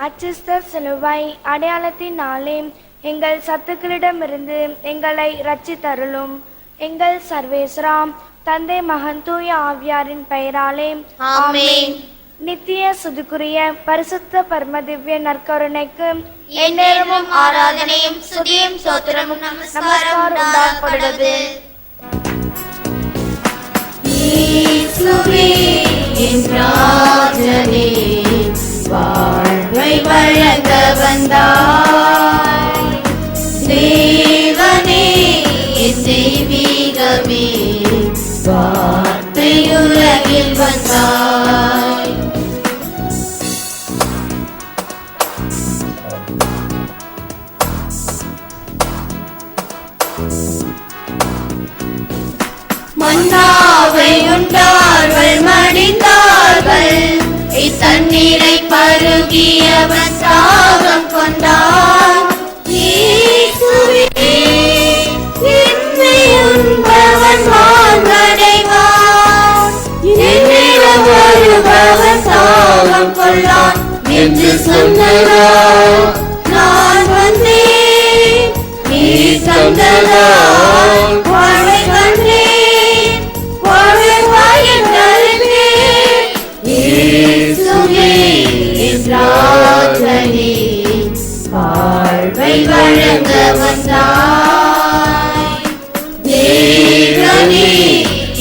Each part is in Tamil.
அச்சிஸ்த சிலுவை அடையாளத்தினாலே எங்கள் சத்துக்களிடமிருந்து எங்களை ரட்சித்தருளும் எங்கள் சர்வேஸ்வராம் தந்தை மகன் தூய ஆவியாரின் பெயராலே. ஆமென். நித்திய சுதுக்குரிய பரிசுத்த பரம திவ்ய நற்கருணைக்கு எந்நேரமும் ஆராதனையும் சுதியும் சோத்திரமும் நமஸ்காரம் இயேசுவே என் ராஜனே வாழ்வை வழங்க வந்தாய் பருகியவன் தாகம் கொண்டான் உண்பவன் வாழ்வடைவான். என்னிடம் வருபவன் தாகம் கொள்ளான் என்று சொன்னதா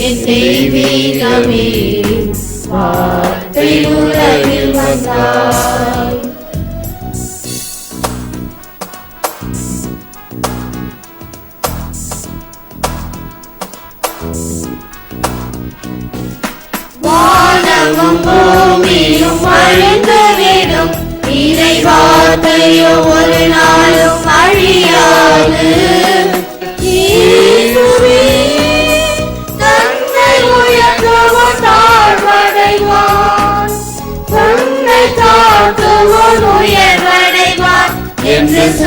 என் வார்த்தை உலகில் வந்தாய் வானமும் பூமியும் அழிந்துவிடும் இறை வார்த்தையோ ஒரு நாளும் அழியா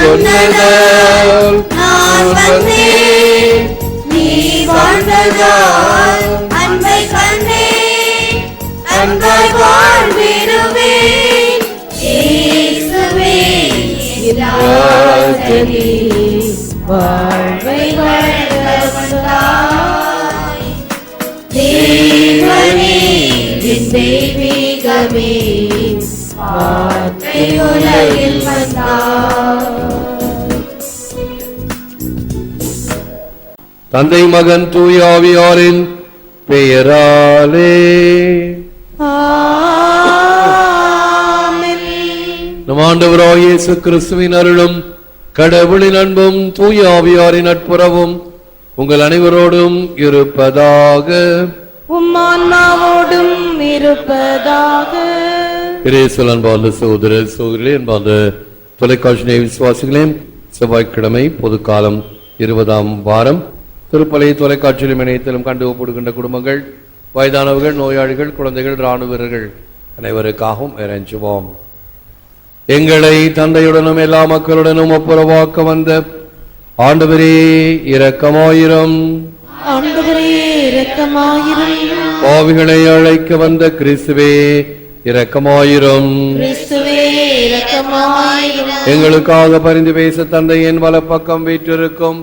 சொன்னதால் நான் வந்தேன். நீ வாழ்ந்ததால் அன்பை கண்டேன். அன்பாய் வாழ்விடுவேன் வாழ்வை வழங்க தேவனே என் தெய்வீகமே வார்த்தை உலகில் வந்தாய். தந்தை மகன் தூயாவியாரின் பெயராலே. நம் இயேசு கிறிஸ்துவின் அருளும் கடவுளின் அன்பும் தூயாவியாரின் நட்புறவும் உங்கள் அனைவரோடும் இருப்பதாக. உம்மான்மாவோடும் இருப்பதாக. இறைசல் அன்பார்ந்த சகோதர சகோதரிகளே அன்பார்ந்த தொலைக்காட்சி விசுவாசிகளே செவ்வாய்க்கிழமை பொதுக்காலம் இருபதாம் வாரம். திருப்பலை தொலைக்காட்சியிலும் இணையத்திலும் கண்டு ஒப்படுகின்ற குடும்பங்கள் வயதானவர்கள் நோயாளிகள் குழந்தைகள் இராணுவ வீரர்கள் அனைவருக்காகவும் இறைஞ்சுவோம். எங்களை தந்தையுடனும் எல்லா மக்களுடனும் ஒப்புரவாக்க வந்த ஆண்டவரே இரக்கமாயிரம். பாவிகளை அழைக்க வந்த கிறிஸ்துவே இரக்கமாயிரும். எங்களுக்காக பரிந்து பேச தந்தையின் வலப்பக்கம் வீற்றிருக்கும்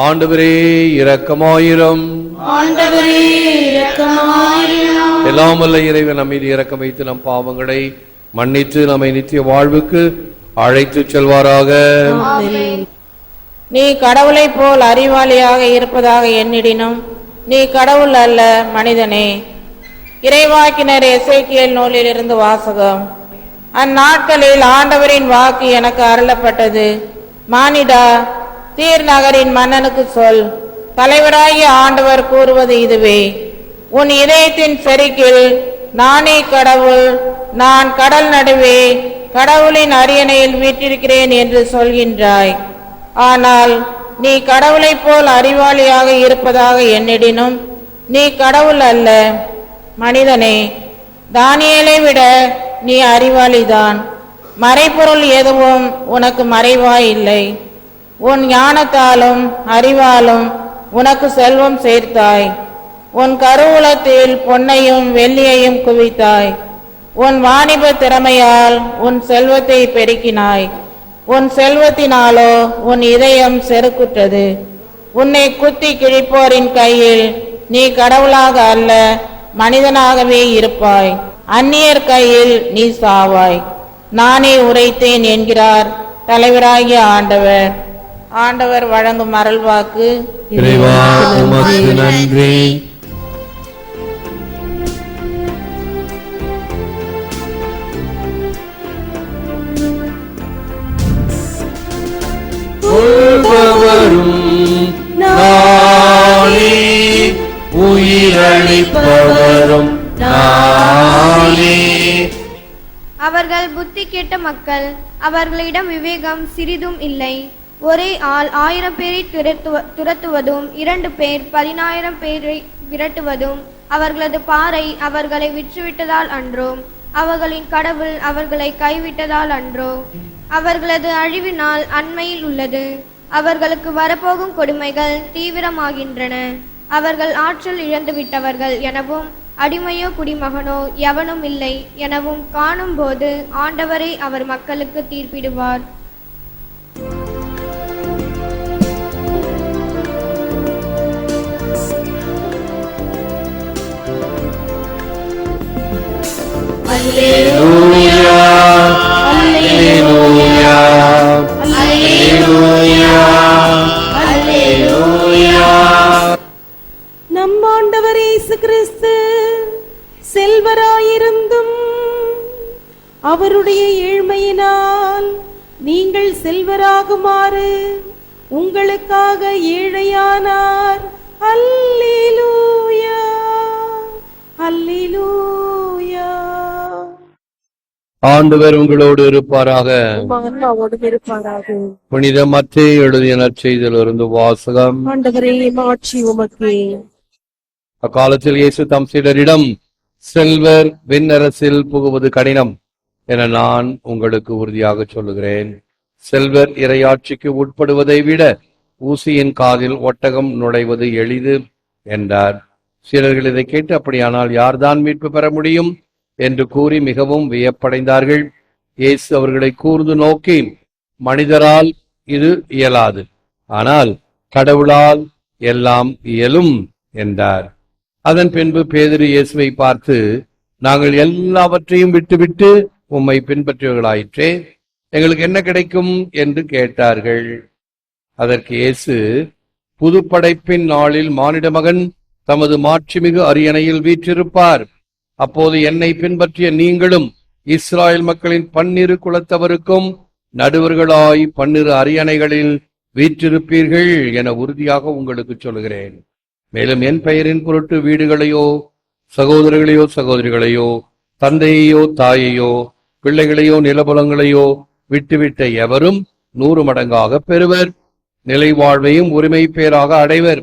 ஆண்டவரே இரக்கமாயிரம். எல்லாம் வல்ல இறைவன் நம் மீது இரக்கம் வைத்து நம் பாவங்களை மன்னித்து நம்மை நித்திய வாழ்வுக்கு அழைத்துச் செல்வாராக. நீ கடவுளைப் போல் அறிவாளியாக இருப்பதாக எண்ணிடினும் நீ கடவுள் அல்ல மனிதனே. இறைவாக்கினர் எசேக்கியேல் நூலிலிருந்து வாசகம். அந்நாட்களில் ஆண்டவரின் வாக்கு எனக்கு அருளப்பட்டது. மானிடா தீர் நகரின் மன்னனுக்கு சொல். தலைவராகிய ஆண்டவர் கூறுவது இதுவே. உன் இதயத்தின் செருக்கில் நானே கடவுள் நான் கடல் நடுவே கடவுளின் அரியணையில் வீற்றிருக்கிறேன் என்று சொல்கின்றாய். ஆனால் நீ கடவுளைப் போல் அறிவாளியாக இருப்பதாக எண்ணிடினும் நீ கடவுள் அல்ல. மனிதனே தானியலை விட நீ அறிவாளிதான். மறைபொருள் எதுவும் உனக்கு மறைவாய் இல்லை உன் ஞானத்தாலும் அறிவாலும் உனக்கு செல்வம் சேர்த்தாய். உன் கருவூலத்தில் பொன்னையும் வெள்ளியையும் குவித்தாய். உன் வாணிப திறமையால் உன் செல்வத்தை பெருக்கினாய். உன் செல்வத்தினாலோ உன் இதயம் செருக்குற்றது. உன்னை குத்தி கிழிப்போரின் கையில் நீ கடவுளாக அல்ல மனிதனாகவே இருப்பாய். அந்நியர் கையில் நீ சாவாய். நானே உரைத்தேன் என்கிறார் தலைவராகிய ஆண்டவர். ஆண்டவர் வழங்கும் அருள்வாக்கு இறைவா உமக்கு நன்றி. உயிரளிப்பவரும் அவர்கள் புத்தி கெட்ட மக்கள் அவர்களிடம் விவேகம் சிறிதும் இல்லை. ஒரே ஆள் ஆயிரம் பேரை துரத்துவ- துரத்துவதும் இரண்டு பேர் பதினாயிரம் பேரை விரட்டுவதும் அவர்களது பாறை அவர்களை விற்றுவிட்டதால் அன்றோ அவர்களின் கடவுள் அவர்களை கைவிட்டதால் அன்றோ அவர்களது அழிவினால் அண்மையில் உள்ளது அவர்களுக்கு வரப்போகும் கொடுமைகள் தீவிரமாகின்றன அவர்கள் ஆற்றல் இழந்துவிட்டவர்கள் எனவும் அடிமையோ குடிமகனோ எவனும் இல்லை எனவும் காணும்போது ஆண்டவரை அவர் மக்களுக்கு தீர்ப்பிடுவார். Hallelujah. ஆண்டவர் உங்களோடு இருப்பாராக. புனித மத்தேயு எழுதிய வாசகம். ஆண்டவரே மாட்சி உமக்கே. அக்காலத்தில் இயேசு தம் சீடரிடம் செல்வர் விண்ணரசில் புகுவது கடினம் என நான் உங்களுக்கு உறுதியாக சொல்லுகிறேன். செல்வர் இறையாட்சிக்கு உட்படுவதை விட ஊசியின் காதில் ஒட்டகம் நுழைவது எளிது என்றார். சீடர்கள் இதை கேட்டு அப்படியானால் யார்தான் மீட்பு பெற முடியும்? என்று கூறி மிகவும் வியப்படைந்தார்கள். இயேசு அவர்களை கூர்ந்து நோக்கி மனிதரால் இது இயலாது. ஆனால் கடவுளால் எல்லாம் இயலும் என்றார். அதன் பின்பு பேதுரு இயேசுவை பார்த்து நாங்கள் எல்லாவற்றையும் விட்டுவிட்டு உம்மை பின்பற்றியவர்களாயிற்றே எங்களுக்கு என்ன கிடைக்கும்? என்று கேட்டார்கள். அதற்கு இயேசு புதுப்படைப்பின் நாளில் மானிட மகன் தமது மாட்சிமிகு அரியணையில் வீற்றிருப்பார். அப்போது என்னை பின்பற்றிய நீங்களும் இஸ்ராயல் மக்களின் பன்னிரு குலத்தவருக்கும் நடுவர்களாய் பன்னிரு அரியணைகளில் வீற்றிருப்பீர்கள் என உறுதியாக உங்களுக்கு சொல்கிறேன் மேலும் என் பெயரின் பொருட்டு வீடுகளையோ சகோதரர்களையோ சகோதரிகளையோ தந்தையையோ தாயையோ பிள்ளைகளையோ நிலபலங்களையோ விட்டுவிட்ட எவரும் நூறு மடங்காக பெறுவர். நிலை வாழ்வையும் உரிமை பேராக அடைவர்.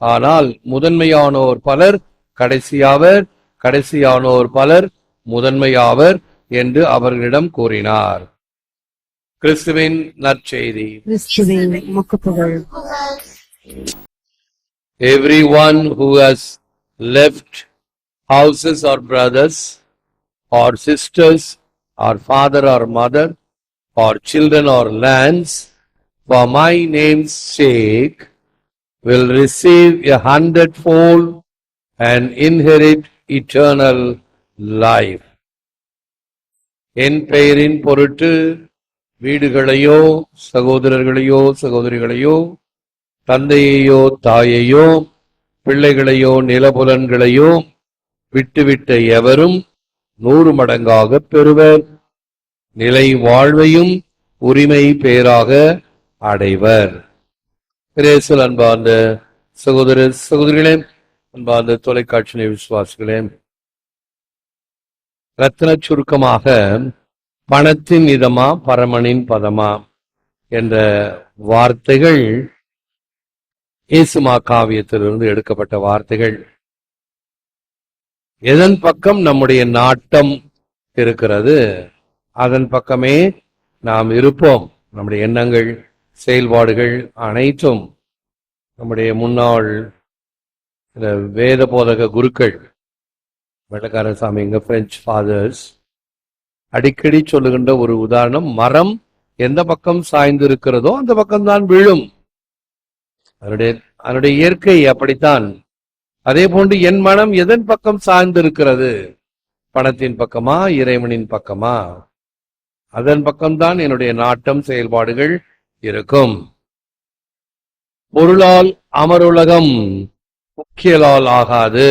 ஆனால் முதன்மையானோர் பலர் கடைசியாவர். கடைசியானோர் பலர் முதன்மையாவர் என்று அவர்களிடம் கூறினார் கிறிஸ்துவின் நற்செய்தி கிறிஸ்துவே உமக்கு புகழ் Everyone who has left houses or brothers or sisters or father or mother or children or lands for my name's sake will receive a hundredfold and inherit eternal life என் பெயரின் பொருட்டு வீடுகளையோ சகோதரர்களையோ சகோதரிகளையோ தந்தையையோ தாயையோ பிள்ளைகளையோ நிலபுலன்களையோ விட்டுவிட்ட எவரும் நூறு மடங்காக பெறுவர். நிலை வாழ்வையும் உரிமை பேராக அடைவர். பிரேசல் அன்பார்ந்த சகோதர சகோதரிகளே அன்பார்ந்த தொலைக்காட்சி விசுவாசிகளே ரத்தின சுருக்கமாக பணத்தின் இதமா பரமனின் பதமா என்ற வார்த்தைகள் இயேசுமா காவியத்திலிருந்து எடுக்கப்பட்ட வார்த்தைகள். எதன் பக்கம் நம்முடைய நாட்டம் இருக்கிறது அதன் பக்கமே நாம் இருப்போம். நம்முடைய எண்ணங்கள் செயல்பாடுகள் அனைத்தும் நம்முடைய முன்னாள் இந்த வேத போதக குருக்கள் வெள்ளக்கார சாமிங்க பிரெஞ்சு ஃபாதர்ஸ் அடிக்கடி சொல்லுகின்ற ஒரு உதாரணம் மரம் எந்த பக்கம் சாய்ந்து இருக்கிறதோ அந்த பக்கம்தான் விழும். அதனுடைய அதனுடைய இயற்கை அப்படித்தான். அதே போன்று என் மனம் எதன் பக்கம் சாய்ந்து இருக்கிறது பணத்தின் பக்கமா இறைவனின் பக்கமா? அதன் பக்கம்தான் என்னுடைய நாட்டம் செயல்பாடுகள் இருக்கும். பொருளால் அமருலகம். முக்கியலால் ஆகாது.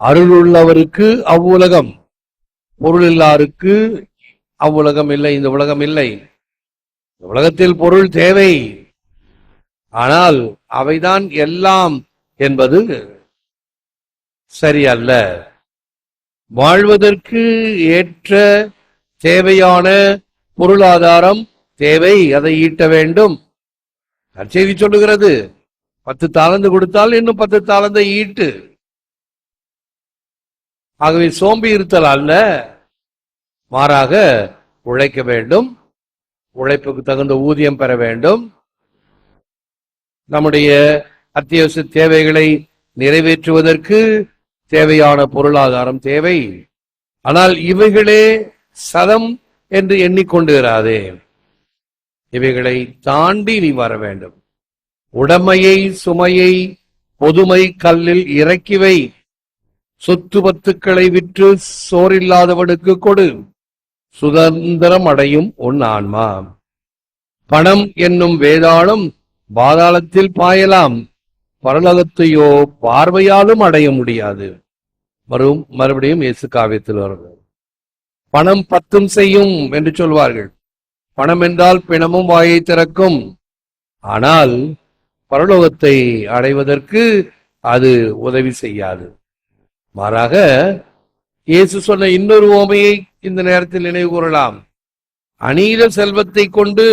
அருளுள்ளவருக்கு அவ்வுலகம் பொருள் இல்லாருக்கு அவ்வுலகம் இல்லை இந்த உலகம் இல்லை. உலகத்தில் பொருள் தேவை. ஆனால் அவைதான் எல்லாம் என்பது சரியல்ல. வாழ்வதற்கு ஏற்ற தேவையான பொருளாதாரம் தேவை அதை ஈட்ட வேண்டும். நற்செய்தி சொல்லுகிறது. பத்து தாளந்து கொடுத்தால் இன்னும் பத்து தாளந்தை ஈட்டு. ஆகவே சோம்பி இருத்தல் அல்ல மாறாக உழைக்க வேண்டும். உழைப்புக்கு தகுந்த ஊதியம் பெற வேண்டும். நம்முடைய அத்தியாவசிய தேவைகளை நிறைவேற்றுவதற்கு தேவையான பொருளாதாரம் தேவை. ஆனால் இவைகளே சதம் என்று எண்ணிக்கொண்டிராதே. இவைகளை தாண்டி நீ வர வேண்டும். உடமையை சுமையை பொதுமை கல்லில் இறக்கிவை சொத்து பத்துக்களை விற்று சோறில்லாதவனுக்கு கொடு. சுதந்திரம் அடையும் உன் ஆன்மா. பணம் என்னும் வேதாளம் பாதாளத்தில் பாயலாம். பரலகத்தையோ பார்வையாலும் அடைய முடியாது. வரும் மறுபடியும் இயேசு காவியத்தில் வருகிறது பணம் பத்தும் செய்யும் என்று சொல்வார்கள். பணம் என்றால் பிணமும் வாயை திறக்கும். ஆனால் பரலோகத்தை அடைவதற்கு அது உதவி செய்யாது. மாறாக இயேசு சொன்ன இன்னொரு ஓமையை இந்த நேரத்தில் நினைவு கூறலாம். அநீத செல்வத்தை கொண்டு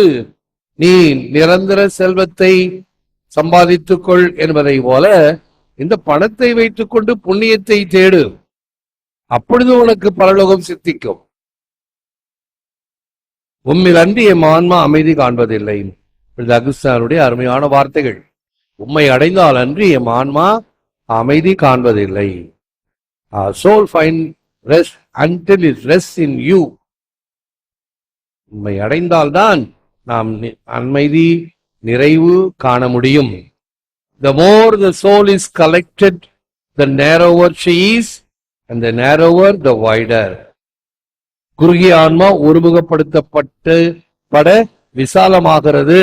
நீ நிரந்தர செல்வத்தை சம்பாதித்துக் கொள் என்பதை போல இந்த பணத்தை வைத்துக் கொண்டு புண்ணியத்தை தேடு. அப்பொழுது உனக்கு பரலோகம் சித்திக்கும். உம்மில் அன்றி மான்மா ஆன்மா அமைதி காண்பதில்லை. அகுஸ்தானுடைய அருமையான வார்த்தைகள். உண்மை அடைந்தால் அன்றி எம் ஆன்மா அமைதி காண்பதில்லை. Soul fine rest until is rest in you உண்மை அடைந்தால்தான் நாம் அமைதி நிறைவு காண முடியும். The more the soul is collected the narrower she's and the narrower the wider குறுகிய ஆன்மா ஒருமுகப்படுத்தப்பட்டு பட விசாலமாகிறது.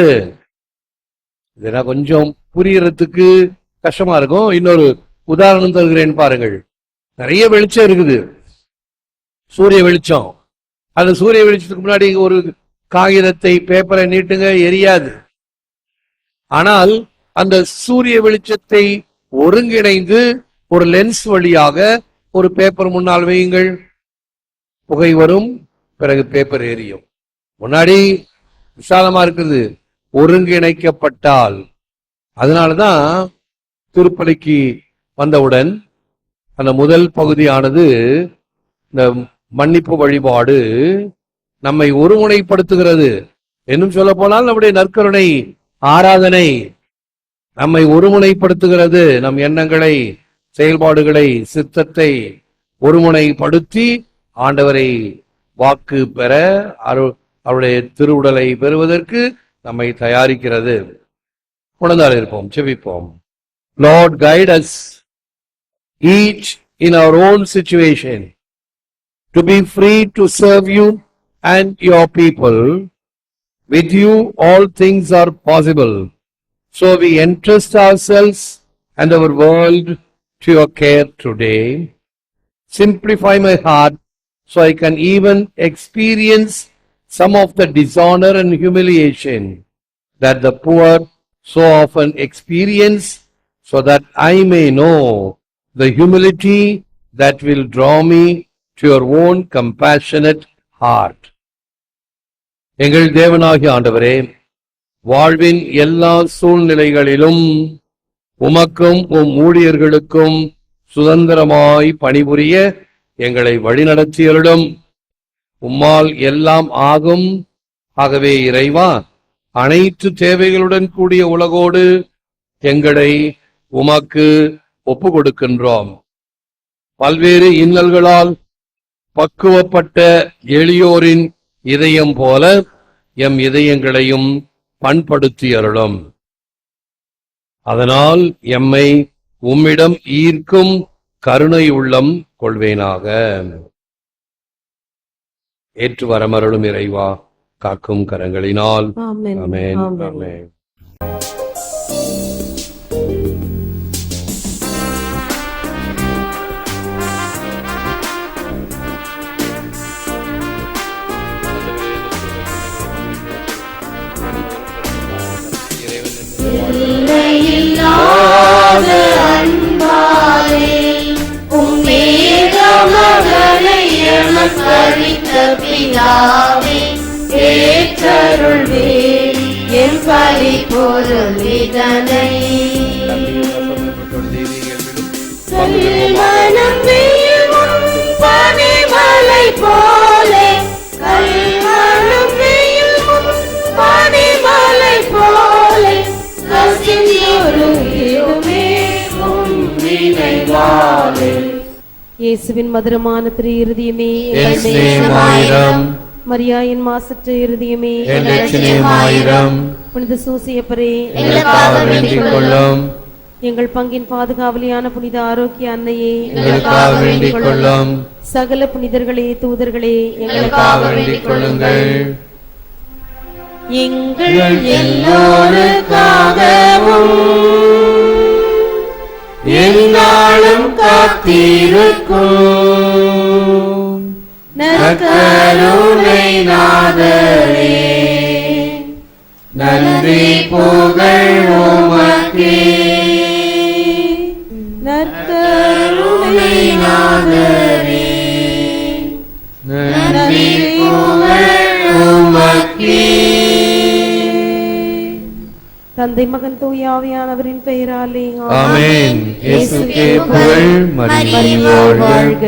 இதெல்லாம் கொஞ்சம் புரியறதுக்கு கஷ்டமா இருக்கும். இன்னொரு உதாரணம் தருகிறேன் பாருங்கள். நிறைய வெளிச்சம் இருக்குது. சூரிய வெளிச்சம். அந்த சூரிய வெளிச்சத்துக்கு முன்னாடி ஒரு காகிதத்தை பேப்பரை நீட்டுங்க எரியாது. ஆனால் அந்த சூரிய வெளிச்சத்தை ஒருங்கிணைந்து ஒரு லென்ஸ் வழியாக ஒரு பேப்பர் முன்னால் வையுங்கள். புகை வரும் பிறகு பேப்பர் எரியும். முன்னாடி விசாலமா இருக்குது. ஒருங்கிணைக்கப்பட்டால். அதனால தான் திருப்பலிக்கு வந்தவுடன் அந்த முதல் பகுதியானது இந்த மன்னிப்பு வழிபாடு நம்மை ஒருமுனைப்படுத்துகிறது. இன்னும் சொல்ல போனால் நம்முடைய நற்கருணை ஆராதனை நம்மை ஒருமுனைப்படுத்துகிறது. நம் எண்ணங்களை செயல்பாடுகளை சித்தத்தை ஒருமுனைப்படுத்தி ஆண்டவரை வாக்கு பெற அரு அவருடைய திருவுடலை பெறுவதற்கு நம்மை தயாரிக்கிறது. உணர்ந்தால் இருப்போம் செவிப்போம் Lord guide us each in our own situation to be free to serve you and your people With you, all things are possible. So we entrust ourselves and our world to your care today. Simplify my heart so I can even experience some of the dishonor and humiliation that the poor so often experience so that I may know the humility that will draw me to your own compassionate heart. எங்கள் தேவனாகிய ஆண்டவரே வாழ்வின் எல்லா சூழ்நிலைகளிலும் உமக்கும் உம் ஊழியர்களுக்கும் சுதந்திரமாய் பணிபுரிய எங்களை வழிநடத்தியருடும் உம்மால் எல்லாம் ஆகும் ஆகவே இறைவா அனைத்து தேவைகளுடன் கூடிய உலகோடு எங்களை உமக்கு ஒப்பு கொடுக்கின்றோம் பல்வேறு இன்னல்களால் பக்குவப்பட்ட எளியோரின் இதயம் போல எம் இதயங்களையும் பண்படுத்தி அருளும் அதனால் எம்மை உம்மிடம் ஈர்க்கும் கருணை உள்ளம் கொள்வேனாக. ஏற்று வரமருளும் இறைவா. காக்கும் கரங்களினால். ஆமென். அமேன் ஆமென். அமேன் பிதாவே. ஏற்றருள்வே என் பலி பொருள் இதனை கல்மணம் பனிமலை போலே. பனிமலை போலே. இயேசுவின் மதுரமான திரு இறுதியுமே மரியாயின் மாசற்ற இருதயமே லட்சணியமாயிரம் புனித சூசியப்பரே எங்களுக்காக வேண்டிக் கொள்ளும். எங்கள் பங்கின் பாதுகாவலியான புனித ஆரோக்கிய அன்னையே எங்களுக்காக வேண்டிக் கொள்ளும். சகல புனிதர்களே தூதர்களே எங்களுக்காக வேண்டிக் கொள்ளுங்கள். எங்கள் எல்லோருக்காகவும் என்னாலும் காத்திருக்கும். நற்கருணை நாதரே நன்றி புகழ் உமக்கே. நற்கருணை நாதரே நன்றி புகழ் உமக்கே. தந்தை மகன் தூயாவியானவரின் பெயராலே ஆமென். இயேசுக்கே புகழ் மரியே வாழ்க.